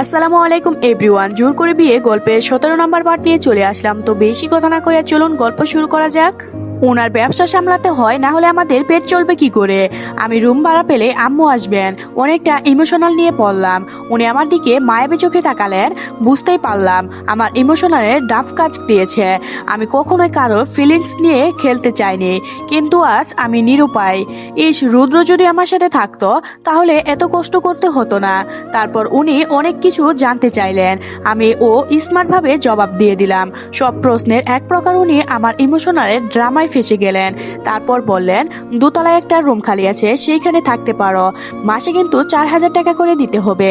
আসসালামু আলাইকুম এভরিওয়ান জোর করে বিয়ে, গল্পের সতেরো নম্বর পার্ট নিয়ে চলে আসলাম। তো বেশি কথা না কইয়া চলুন, গল্প শুরু করা যাক। ওনার ব্যবসা সামলাতে হয়, না হলে আমাদের পেট চলবে কি করে? আমি রুম ভাড়া পেলে আম্মু আসবেন। অনেকটা ইমোশনাল নিয়ে পড়লাম। উনি আমার দিকে মায়াবী চোখে তাকালেন, বুঝতেই পারলাম আমার ইমোশনালের ডাফ কাজ দিয়েছে। আমি কখনোই কারও ফিলিংস নিয়ে খেলতে চাইনি, কিন্তু আজ আমি নিরুপায়। ইস, রুদ্র যদি আমার সাথে থাকতো, তাহলে এত কষ্ট করতে হতো না। তারপর উনি অনেক কিছু জানতে চাইলেন। আমি ও স্মার্টভাবে জবাব দিয়ে দিলাম। সব প্রশ্নের এক প্রকার উনি আমার ইমোশনালের ড্রামায় ফেসে গেলেন। তারপর বললেন, দোতলায় একটা রুম খালি আছে, সেইখানে থাকতে পারো। মাসে কিন্তু চার হাজার টাকা করে দিতে হবে।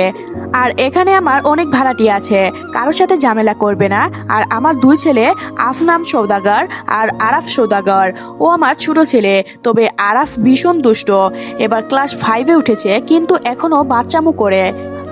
আর এখানে আমার অনেক ভাড়াটি আছে, কারোর সাথে ঝামেলা করবে না। আর আমার দুই ছেলে, আফনাম সৌদাগর আর আরাফ সৌদাগর। ও আমার ছোট ছেলে, তবে আরাফ ভীষণ দুষ্ট। এবার ক্লাস ফাইভে উঠেছে, কিন্তু এখনও বাচ্চামো করে।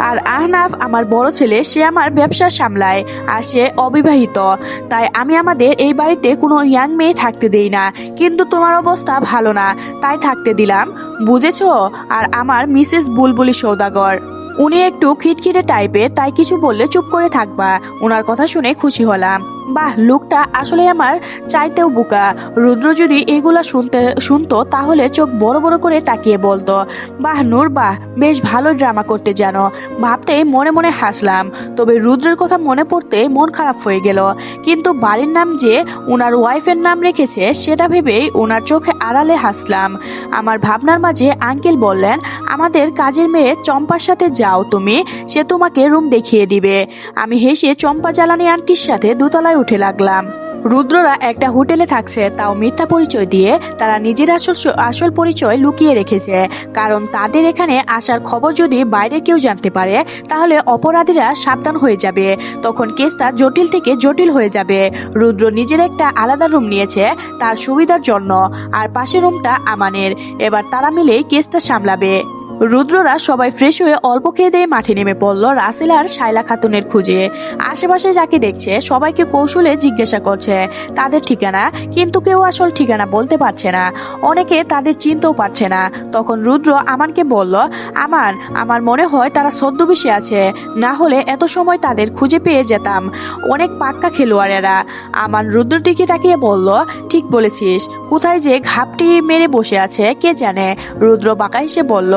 আর আহনাফ, আমার বড় ছেলে, সে আমার ব্যবসা সামলায় আর সে অবিবাহিত। তাই আমি আমাদের এই বাড়িতে কোনো ইয়াং মেয়ে থাকতে দেই না। কিন্তু তোমার অবস্থা ভালো না, তাই থাকতে দিলাম। বুঝেছ? আর আমার মিসেস বুলবুলি সৌদাগর। উনি একটু খিটখিটে টাইপের তাই কিছু বললে চুপ করে থাকবা। ওনার কথা শুনে খুশি হলাম। বাহ, লোকটা আসলে আমার চাইতেও বোকা। রুদ্র যদি এগুলা শুনতে, শুনতো, তাহলে চোখ বড় বড় করে তাকিয়ে বলতো, বাহ, নূর বাহ বেশ ভালো ড্রামা করতে জানো। ভাবতে মনে মনে হাসলাম, তবে রুদ্রের কথা মনে পড়তে মন খারাপ হয়ে গেল। কিন্তু বাড়ির নাম যে ওনার ওয়াইফের নাম রেখেছে, সেটা ভেবেই ওনার চোখে আড়ালে হাসলাম। আমার ভাবনার মাঝে আঙ্কেল বললেন, আমাদের কাজের মেয়ে চম্পার সাথে যাও তুমি, সে তোমাকে রুম দেখিয়ে দিবে। আমি হেসে চম্পা জ্বালানি আন্টির সাথে দোতলায় উঠে লাগলাম। রুদ্ররা একটা হোটেলে থাকছে, তাও মিথ্যা পরিচয় দিয়ে তারা নিজের আসল আসল পরিচয় লুকিয়ে রেখেছে। কারণ তাদের এখানে আসার খবর যদি বাইরে কেউ জানতে পারে, তাহলে অপরাধীরা সাবধান হয়ে যাবে। তখন কেসটা জটিল থেকে জটিল হয়ে যাবে। রুদ্র নিজের একটা আলাদা রুম নিয়েছে, তার সুবিধার জন্য। আর পাশের রুমটা আমানের। এবার তারা মিলেই কেসটা সামলাবে। রুদ্ররা সবাই ফ্রেশ হয়ে অল্প খেয়ে দিয়ে মাঠে নেমে পড়ল রাসেল আর শাইলা খাতুনের খুঁজে। আশেপাশে যাকে দেখছে, সবাইকে কৌশলে জিজ্ঞাসা করছে, তাদের ঠিকানা? কিন্তু কেউ আসল ঠিকানা বলতে পারছে না। অনেকে তাদের চিনতেও পারছে না। তখন রুদ্র আমানকে বলল, আমান, আমার মনে হয় তারা ছদ্মবেশে আছে। না হলে এত সময় তাদের খুঁজে পেয়ে যেতাম। অনেক পাক্কা খেলোয়াড়েরা। আমান রুদ্রটিকে তাকিয়ে বলল, ঠিক বলেছিস। কোথায় যে ঘাপটি মেরে বসে আছে, কে জানে? রুদ্র বাঁকা এসে বলল,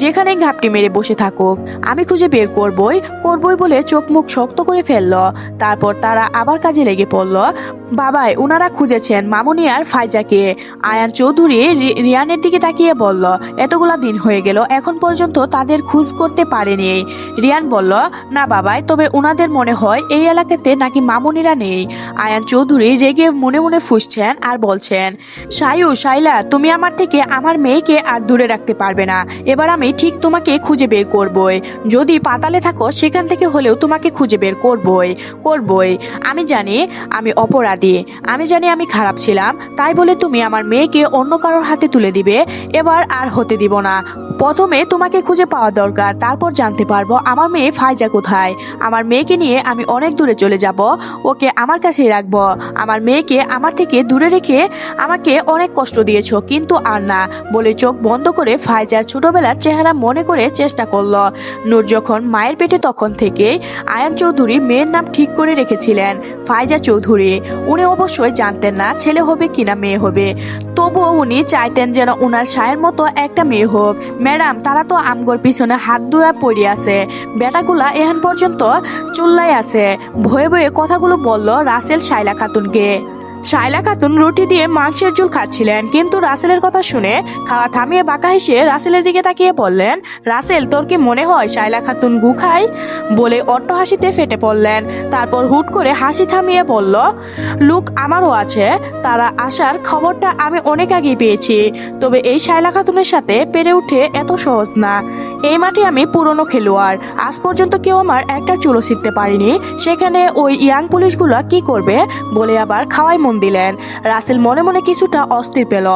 যেখানে ঘাপটি মেরে বসে থাকুক, আমি খুঁজে বের করবই করবই বলে চোখ মুখ শক্ত করে ফেলল। তারপর তারা আবার কাজে লেগে পড়ল। বাবাই, উনারা খুঁজেছেন মামুনি আর ফাইজাকে। আয়ান চৌধুরী রিয়ানের দিকে তাকিয়ে বলল, এতগুলা দিন হয়ে গেল, এখন পর্যন্ত তাদের খোঁজ করতে পারেনি। রিয়ান বলল, না বাবাই, তবে উনাদের মনে হয় এই এলাকাতে নাকি মামুনিরা নেই। আয়ান চৌধুরী রেগে মনে মনে ফুসছেন আর বলছেন সায়ু সাইলা তুমি আমার থেকে আমার মেয়েকে আর দূরে রাখতে পারবে না। এবার আমি ঠিক তোমাকে খুঁজে বের করবই। যদি পাতালে থাকো, সেখান থেকে হলেও তোমাকে খুঁজে বের করবই করবই। আমি জানি আমি অপরাধী। আমি জানি আমি খারাপ ছিলাম। তাই বলে তুমি আমার মেয়েকে অন্য কারোর হাতে তুলে দিবে। এবার আর হতে দিব না। প্রথমে তোমাকে খুঁজে পাওয়া দরকার, তারপর জানতে পারব আমার মেয়ে ফাইজা কোথায়। আমার মেয়েকে নিয়ে আমি অনেক দূরে চলে যাব, ওকে আমার কাছেই রাখব। আমার মেয়েকে আমার থেকে দূরে রেখে আমাকে অনেক কষ্ট দিয়েছ, কিন্তু আর না, বলে চোখ বন্ধ করে ফাইজার ছোটবেলার চেহারা মনে করে চেষ্টা করল। নূর যখন মায়ের পেটে তখন থেকে আয়ান চৌধুরী মেয়ের নাম ঠিক করে রেখেছিলেন, ফাইজা চৌধুরী। উনি অবশ্যই জানতেন না ছেলে হবে কিনা মেয়ে হবে। তবুও উনি চাইতেন যেন উনার সায়ের মতো একটা মেয়ে হোক। ম্যাডাম, তারা তো আমগর পিছনে হাত ধুয়া পড়ে আছে। বেটাগুলা এখন পর্যন্ত চুল্লাই আছে। ভয়ে ভয়ে কথাগুলো বলল রাসেল শাইলা খাতুনকে। শাইলা খাতুন রুটি দিয়ে মাংসের ঝোল খাচ্ছিলেন, কিন্তু রাসেলের কথা শুনে খাওয়া থামিয়ে বাঁকা হেসে রাসেলের দিকে তাকিয়ে বললেন, রাসেল, তোর কি মনে হয় শাইলা খাতুন গু খায়? বলে অট্ট হাসিতে ফেটে পড়লেন। তারপর হুট করে হাসি থামিয়ে বলল, লুক, আমারও আছে। তারা আসার খবরটা আমি অনেক আগেই পেয়েছি। তবে এই শাইলা খাতুনের সাথে পেরে উঠে এত সহজ না। এই মাঠে আমি পুরনো খেলোয়াড়। আজ পর্যন্ত কেউ আমার একটা চুলো শিখতে পারিনি। সেখানে ওই ইয়াং পুলিশগুলো কি করবে? বলে আবার খাওয়াই মন দিলেন। রাসেল মনে মনে কিছুটা অস্থির পেল।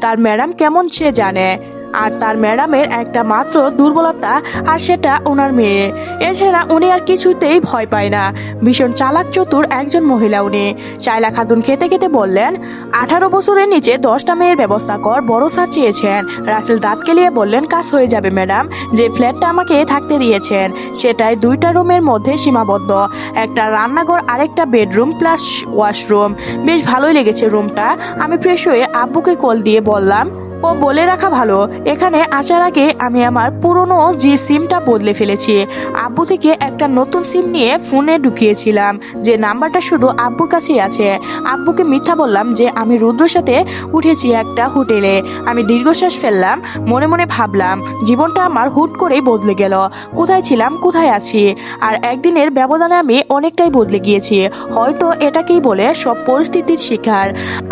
তার ম্যাডাম কেমন সে জানে। আর তার ম্যাডামের একটা মাত্র দুর্বলতা, আর সেটা ওনার মেয়ে। এছাড়া উনি আর কিছুতেই ভয় পায় না। ভীষণ চালাক চতুর একজন মহিলা উনি। চাইলা খাতুন খেতে খেতে বললেন, আঠারো বছরের নিচে দশটা মেয়ের ব্যবস্থা কর, বড় স্যার চেয়েছেন। রাসেল দাঁত কেলিয়ে বললেন, কাজ হয়ে যাবে, ম্যাডাম। যে ফ্ল্যাটটা আমাকে থাকতে দিয়েছেন, সেটাই দুইটা রুমের মধ্যে সীমাবদ্ধ। একটা রান্নাঘর, আরেকটা বেডরুম প্লাস ওয়াশরুম। বেশ ভালোই লেগেছে রুমটা। আমি ফ্রেশ হয়ে আব্বুকে কল দিয়ে বললাম ও বলে রাখা ভালো। এখানে আসার আগে আমি আমার পুরনো যে সিমটা বদলে ফেলেছি, আব্বু থেকে একটা নতুন সিম নিয়ে ফোনে ঢুকিয়েছিলাম, যে নাম্বারটা শুধু আব্বুর কাছেই আছে। আব্বুকে মিথ্যা বললাম যে আমি রুদ্রর সাথে উঠেছি একটা হোটেলে। আমি দীর্ঘশ্বাস ফেললাম, মনে মনে ভাবলাম, জীবনটা আমার হুট করেই বদলে গেল। কোথায় ছিলাম, কোথায় আছি? আর একদিনের ব্যবধানে আমি অনেকটাই বদলে গিয়েছি। হয়তো এটাকেই বলে সব পরিস্থিতির শিকার।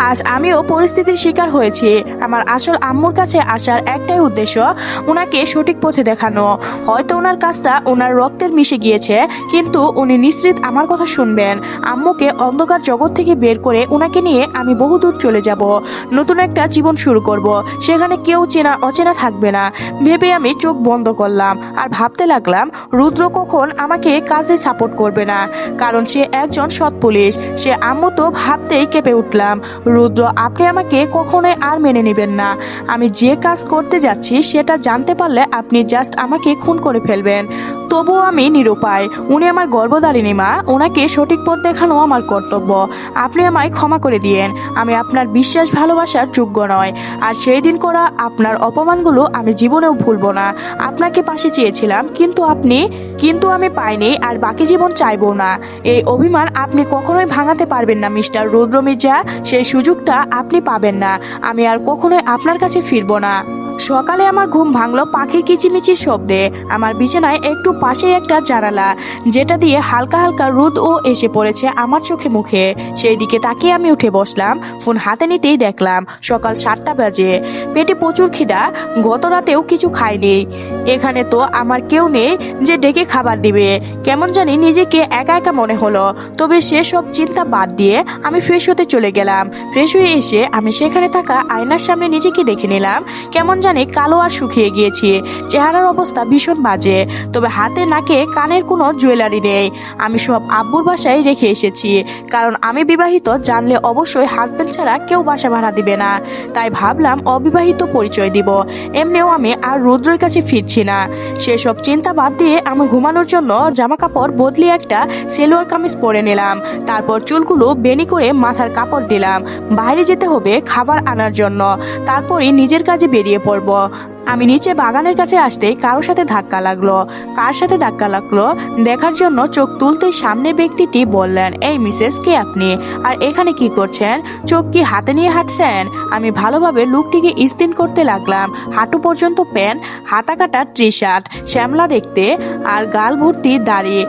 আজ আমিও পরিস্থিতির শিকার হয়েছি। আমার আসল আম্মুর কাছে আসার একটাই উদ্দেশ্য ওনাকে সঠিক পথে দেখানো। হয়তো ওনার কাজটা ওনার রক্তের মিশে গিয়েছে, কিন্তু উনি নিশ্চিত আমার কথা শুনবেন। আম্মুকে অন্ধকার জগৎ থেকে বের করে ওনাকে নিয়ে আমি বহুদূর চলে যাব। নতুন একটা জীবন শুরু করব। সেখানে কেউ চেনা অচেনা থাকবে না। ভেবে আমি চোখ বন্ধ করলাম আর ভাবতে লাগলাম, রুদ্র কখন আমাকে কাজে সাপোর্ট করবে না। কারণ সে একজন সৎ পুলিশ। সে আম্মু তো ভাবতেই কেঁপে উঠলাম। রুদ্র, আপনি আমাকে কখনোই আর মেনে নেবেন না। আমি যে কাজ করতে যাচ্ছি সেটা জানতে পারলে আপনি জাস্ট আমাকে খুন করে ফেলবেন। তবুও আমি নিরুপায়। উনি আমার গর্ভধারিণী মা। ওনাকে সঠিক পথ দেখানো আমার কর্তব্য। আপনি আমায় ক্ষমা করে দিয়েন। আমি আপনার বিশ্বাস, ভালোবাসার যোগ্য নয়। আর সেই দিন করা আপনার অপমানগুলো আমি জীবনেও ভুলবো না। আপনাকে পাশে চেয়েছিলাম, কিন্তু আপনি কিন্তু আমি পাইনি আর বাকি জীবন চাইব না। এই অভিমান আপনি কখনোই ভাঙাতে পারবেন না, মিস্টার রুদ্র মির্জা সেই সুযোগটা আপনি পাবেন না। আমি আর কখনোই আপনার কাছে ফিরবো না। সকালে আমার ঘুম ভাঙলো পাখির কিচিমিচির শব্দে। আমার বিছানায় একটু পাশে একটা জানালা, যেটা দিয়ে হালকা হালকা রোদ ও এসে পড়েছে আমার চোখে মুখে। সেই দিকে তাকিয়ে আমি উঠে বসলাম, ফোন হাতে নিতেই দেখলাম সকাল সাতটা বাজে। পেটে প্রচুর খিদা, গত রাতেও কিছু খাইনি। এখানে তো আমার কেউ নেই যে ডেকে খাবার দিবে। কেমন জানি নিজেকে একা একা মনে হলো। তবে সেসব চিন্তা বাদ দিয়ে আমি ফ্রেশ হতে চলে গেলাম। ফ্রেশ হয়ে এসে আমি সেখানে থাকা আয়নার সামনে নিজেকে দেখে নিলাম, কেমন জানি কালো আর শুকিয়ে গিয়েছি। চেহারার অবস্থা ভীষণ বাজে, তবে হাতে, নাকে, কানের কোনো জুয়েলারি নেই। আমি সব আব্বুর বাসায় রেখে এসেছি, কারণ আমি বিবাহিত জানলে অবশ্যই হাজবেন্ড ছাড়া কেউ বাসা ভাড়া দিবে না। তাই ভাবলাম অবিবাহিত পরিচয় দিব, এমনিও আমি আর রুদ্রের কাছে ফিরছি না। সেসব চিন্তা বাদ দিয়ে আমি ঘুমানোর জন্য জামা কাপড় বদলে একটা সেলোয়ার কামিজ পরে নিলাম। তারপর চুলগুলো বেনি করে মাথার কাপড় দিলাম। বাইরে যেতে হবে খাবার আনার জন্য। তারপরই নিজের কাজে বেরিয়ে পড়ব। Bò আমি নিচে বাগানের কাছে আসতেই কারোর সাথে ধাক্কা লাগল। কার সাথে ধাক্কা লাগল? দেখার জন্য চোখ তুলতে সামনে ব্যক্তিটি বললেন, এই মিসেস, কে আপনি? আর এখানে কি করছেন? চোখ কি হাতে নিয়ে হাঁটছেন? আমি ভালোভাবে লুকটিকে স্তিন করতে লাগলাম। হাঁটু পর্যন্ত প্যান্ট হাতা কাটা টি শার্ট শ্যামলা দেখতে আর গাল ভর্তি দাড়ি।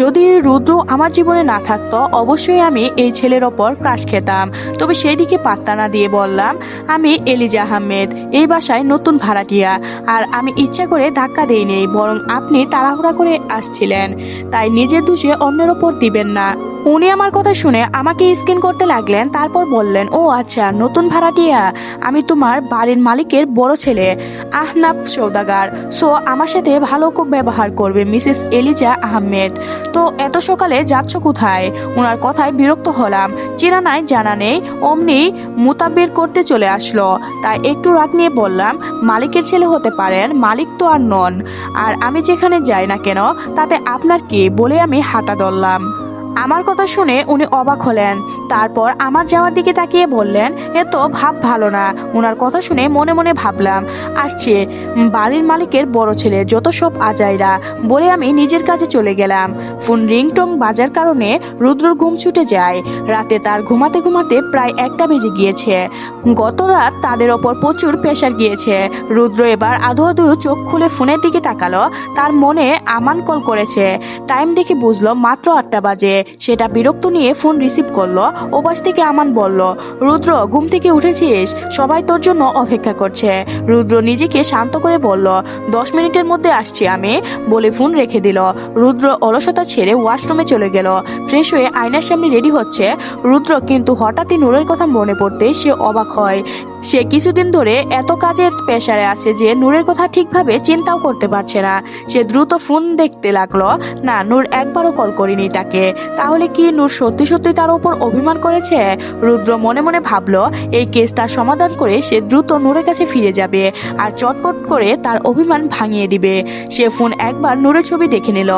যদি রুদ্র আমার জীবনে না থাকতো, অবশ্যই আমি এই ছেলের ওপর ক্রাশ খেতাম। তবে সেই দিকে পাত্তা না দিয়ে বললাম, আমি এলিজা আহমেদ, এই বাসায় নতুন ভাড়াটিয়া। আর আমি ইচ্ছা করে ধাক্কা দেইনি বরং আপনি তাড়াহুড়া করে আসছিলেন। তাই নিজের দোষে অন্যের ওপর দিবেন না। উনি আমার কথা শুনে আমাকে স্ক্যান করতে লাগলেন, তারপর বললেন, ও আচ্ছা নতুন ভাড়াটিয়া, আমি তোমার বাড়ির মালিকের বড় ছেলে, আহনাফ সৌদাগার। সো, আমার সাথে ভালো খুব ব্যবহার করবে, মিসেস এলিজা আহমেদ। তো, এত সকালে যাচ্ছ কোথায়? ওনার কথায় বিরক্ত হলাম। চেনা নাই, জানা নেই, অমনি মোতাবের করতে চলে আসলো। তাই একটু রাগ নিয়ে বললাম, মালিকের ছেলে হতে পারেন, মালিক তো আর নন। আর আমি যেখানে যাই না কেন, তাতে আপনার কি বলে আমি হাঁটা ধরলাম। আমার কথা শুনে উনি অবাক হলেন। তারপর আমার যাওয়ার দিকে তাকিয়ে বললেন, এ তো ভাব ভালো না। ওনার কথা শুনে মনে মনে ভাবলাম, আসছে, বাড়ির মালিকের বড় ছেলে, যত সব আজাইরা। বলে আমি নিজের কাজে চলে গেলাম। ফোন রিংটং বাজার কারণে রুদ্রর ঘুম ছুটে যায়। রাতে তার ঘুমাতে ঘুমাতে প্রায় একটা বেজে গিয়েছে। গত রাত তাদের ওপর প্রচুর প্রেশার গিয়েছে। রুদ্র এবার আধো আধো চোখ খুলে ফোনের দিকে তাকালো। তার মনে আমান কল করেছে। টাইম দেখে বুঝলো মাত্র আটটা বাজে। সেটা বিরক্ত নিয়ে ফোন রিসিভ করল। ওপাশ থেকে আমান বলল, রুদ্র, ঘুম থেকে উঠেছিস? সবাই তোর জন্য অপেক্ষা করছে। রুদ্র নিজেকে শান্ত করে বলল, দশ মিনিটের মধ্যে আসছি আমি। বলে ফোন রেখে দিল। রুদ্র অলসতা ছেড়ে ওয়াশরুমে চলে গেল। ফ্রেশ হয়ে আয়নার সামনে রেডি হচ্ছে। রুদ্র কিন্তু হঠাৎই নূরের কথা মনে পড়তে সে অবাক হয়। সে কিছুদিন ধরে এত কাজের প্রেশারে আছে যে নূরের কথা ঠিকভাবে চিন্তাও করতে পারছে না। সে দ্রুত ফোন দেখতে লাগল। না, নূর একবারও কল করিনি তাকে। তাহলে কি নূর সত্যি সত্যি তার উপর অভিমান করেছে? রুদ্র মনে মনে ভাবলো, এই কেসটা সমাধান করে সে দ্রুত নূরের কাছে ফিরে যাবে আর চটপট করে তার অভিমান ভাঙিয়ে দিবে। সে ফোন একবার নূরের ছবি দেখে নিল।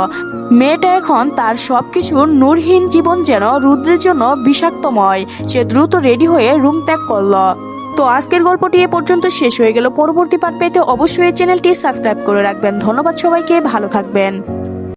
মেয়েটা এখন তার সবকিছু নূরহীন জীবন যেন রুদ্রের জন্য বিষাক্তময়। সে দ্রুত রেডি হয়ে রুম ত্যাগ করল। তো আজকের গল্পটি এ পর্যন্ত শেষ হয়ে গেল। পরবর্তী পার্ট পেতে অবশ্যই চ্যানেলটি সাবস্ক্রাইব করে রাখবেন। ধন্যবাদ সবাইকে, ভালো থাকবেন।